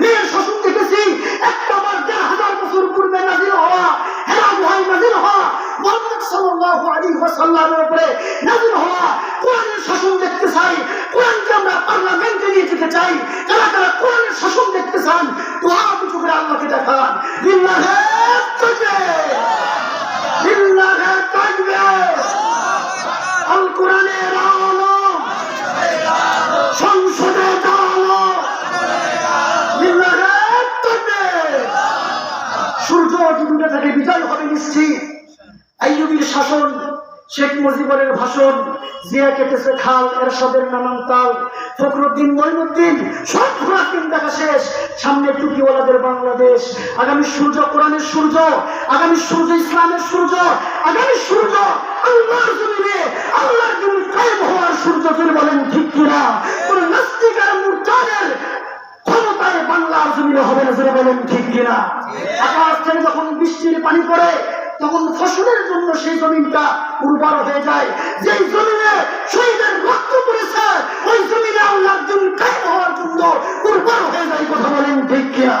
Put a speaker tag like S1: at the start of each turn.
S1: মেয়ের স্বপ্ন দেখেছি। একটা বার দেড় হাজার বছর পূর্বে নাজিল হওয়া হেরা গুহায় নাজিল হওয়া শাসন দেখতে চাই। কোরআনকে আমরা পার্লামেন্টে নিয়ে যেতে চাই। যারা তারা কোরআনের শাসন দেখতে চান, দোয়া দুটো আল্লাহকে দেখান। বিল্লাহে সূর্য ডুবে থাকে বিজয় হবে নিশ্চিত। আইয়ুবীর শাসন, শেখ মুজিবুরের ভাষণ, জিয়া কেটেছে খাল, এরশাদের নানান তাল, ফখরুদ্দিন মঈনুদ্দিন সব ঘোরার দেখা শেষ। সামনে টুকিওয়ালাদের বাংলাদেশ, আগামী সূর্য কোরআনের সূর্য, আগামী সূর্য ইসলামের সূর্য ঠিক আকাশ থেকে যখন বৃষ্টির পানি পড়ে, তখন ফসলের জন্য সেই জমিনটা উর্বর হয়ে যায়। যেই জমিনে শহীদের রক্ত পড়েছে, ওই জমিনে আল্লাহর জন্য হওয়ার জন্য উর্বর হয়ে যায়, কথা বলেন ঠিক কিনা?